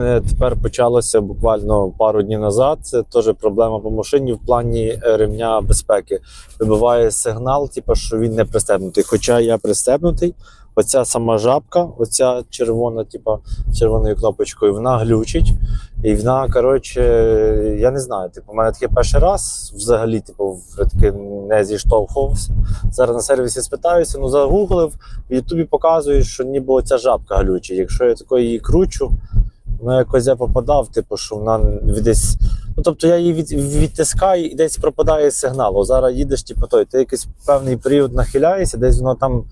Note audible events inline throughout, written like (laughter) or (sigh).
Е, Тепер почалося буквально пару днів назад. Це теж проблема по машині в плані е, ремня безпеки. Вибиває сигнал, типу, що він не пристебнутий. Хоча я пристебнутий, оця сама жабка, оця червона, типу, червоною кнопочкою, вона глючить. І вона, коротше, я не знаю. Типу, у мене таке перший раз взагалі, типу, таки не зіштовхувався. Зараз на сервісі спитаюся, ну загуглив, в Ютубі показують, що ніби оця жабка глючить. Якщо я такої її кручу, вона якось я попадав, типу, що вона десь. Ну, тобто я її від, відтискаю і десь пропадає сигнал. О, зараз їдеш, типу, той, ти якийсь певний період нахиляєшся, десь воно там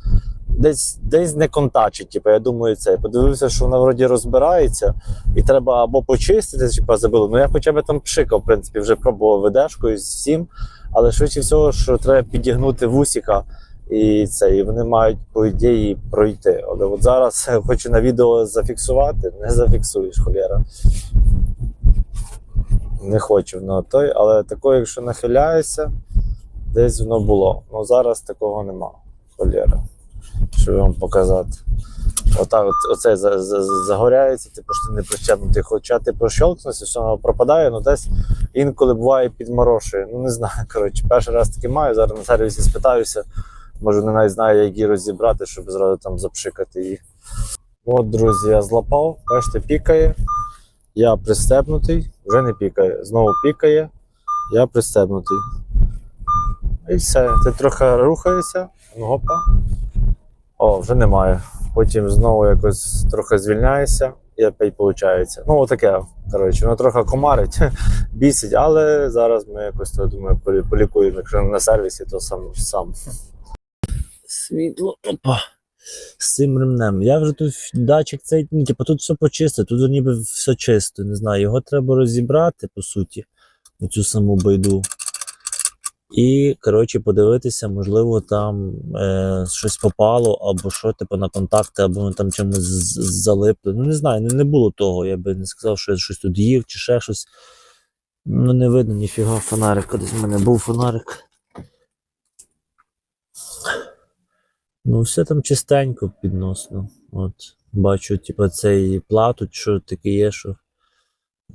десь, десь не контачить. Типу, я думаю, це. Подивився, що вона вроді розбирається, і треба або почистити, типу, забило. Ну я хоча б там пшикав, в принципі, вже пробував ведешкою з всім. Але швидше всього, що треба підігнути вусіка. І це, і вони мають по ідеї пройти. Але от зараз (laughs) хочу на відео зафіксувати, не зафіксуєш, холєра. Не хочу на той, але такого, якщо нахиляюся, десь воно було. Ну зараз такого нема. Холєра. Щоб вам показати. Отак, от, оце за, за, за- загоряється, типу, що ти не прищепнутий. Хоча ти прощолкнувся, все воно пропадає, ну десь інколи буває підморошує. Ну не знаю. Коротше, перший раз таки маю. Зараз на сервісі спитаюся. Може, не навіть знаю, як її розібрати, щоб зразу там запшикати її. От, друзі, я злапав, бачите, пікає. Я пристебнутий, вже не пікає. Знову пікає, я пристебнутий. І все. Ти трохи рухаєшся, ну гопа. О, вже немає. Потім знову якось трохи звільняєшся і опять виходить. Ну, отаке. Коротше, воно трохи комарить, (laughs) бісить, але зараз ми якось то, думаю, полікуємо. Якщо на сервісі, то сам сам. Світло, опа. З цим ремнем. Я вже тут датчик цей, ну, типу, тут все почисто, тут ніби все чисто. Не знаю, його треба розібрати, по суті, оцю саму байду. І, коротше, подивитися, можливо, там е, щось попало, або що, типу, на контакти, або воно там чимось з- з- Ну, не знаю, не, не було того. Я би не сказав, що я щось тут їв чи ще щось. Ну, не видно ніфіга фонарика. Десь в мене був фонарик. Ну, все там чистенько підносно. От. Бачу, типу, цей плату, що таке є, що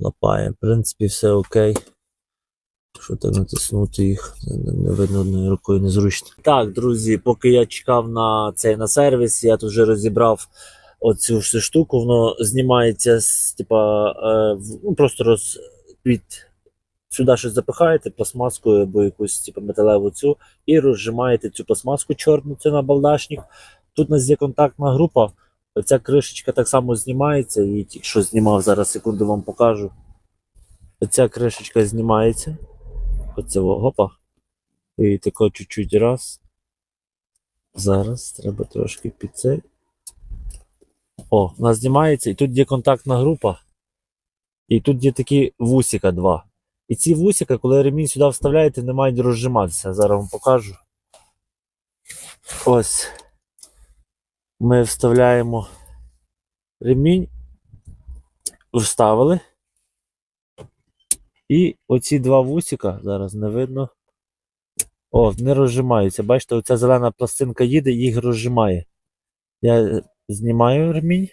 лапає. В принципі, все окей. Що так натиснути їх, не, видно одною рукою незручно. Так, друзі, поки я чекав на цей на сервіс, я тут вже розібрав оцю всю штуку, воно знімається з типа, е, ну, просто роз, від сюди щось запихаєте пластмаскою або якусь типу, металеву цю, і розжимаєте цю пластмаску чорну, це на балдашник. Тут у нас є контактна група. Ця кришечка так само знімається, і що знімав, зараз секунду вам покажу. Ця кришечка знімається. Оце гопа. І тако чуть-чуть раз. Зараз треба трошки під цей. О, вона знімається, і тут є контактна група. І тут є такі вусіка два. І ці вусіка, коли ремінь сюди вставляєте, не мають розжиматися. Зараз вам покажу. Ось. Ми вставляємо ремінь. Вставили. І оці два вусіка, зараз не видно. О, не розжимаються. Бачите, оця зелена пластинка їде, їх розжимає. Я знімаю ремінь.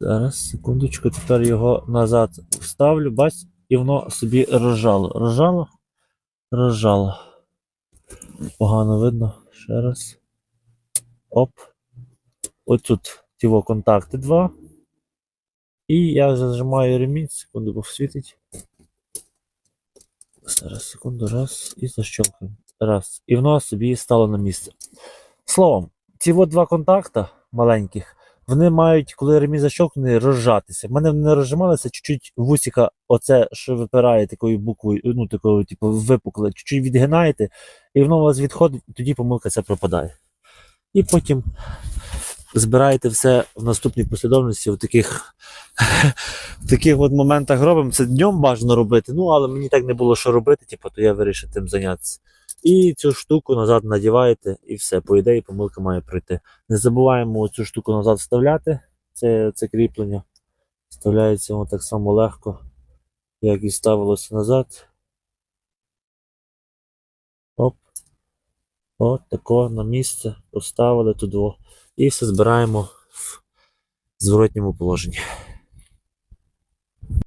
Зараз, секундочку, тепер його назад вставлю, бач, і воно собі розжало. Розжало? Розжало. Погано видно. Ще раз. Оп. Отут ті во контакти два. І я зажимаю ремінь, секунду, бо світить. Зараз, секунду, раз, і защелкаємо. Раз. І воно собі стало на місце. Словом, ці от два контакта маленьких, вони мають, коли ремінь защелкнений, розжатися. В мене вони не розжималися, чуть-чуть вусіка, оце, що випирає такою буквою, ну, такою, типу, випукле, чуть-чуть відгинаєте, і воно у вас відходить, і тоді помилка ця пропадає. І потім збираєте все в наступній послідовності в таких, (laughs) в таких от моментах робимо. Це днем бажано робити, ну але мені так не було що робити, типу, то я вирішив тим зайнятися. І цю штуку назад надіваєте, і все, по ідеї, помилка має пройти. Не забуваємо цю штуку назад вставляти, це, це кріплення. Вставляється воно так само легко, як і ставилося назад. Оп. От тако на місце поставили туди. І все збираємо в зворотньому положенні.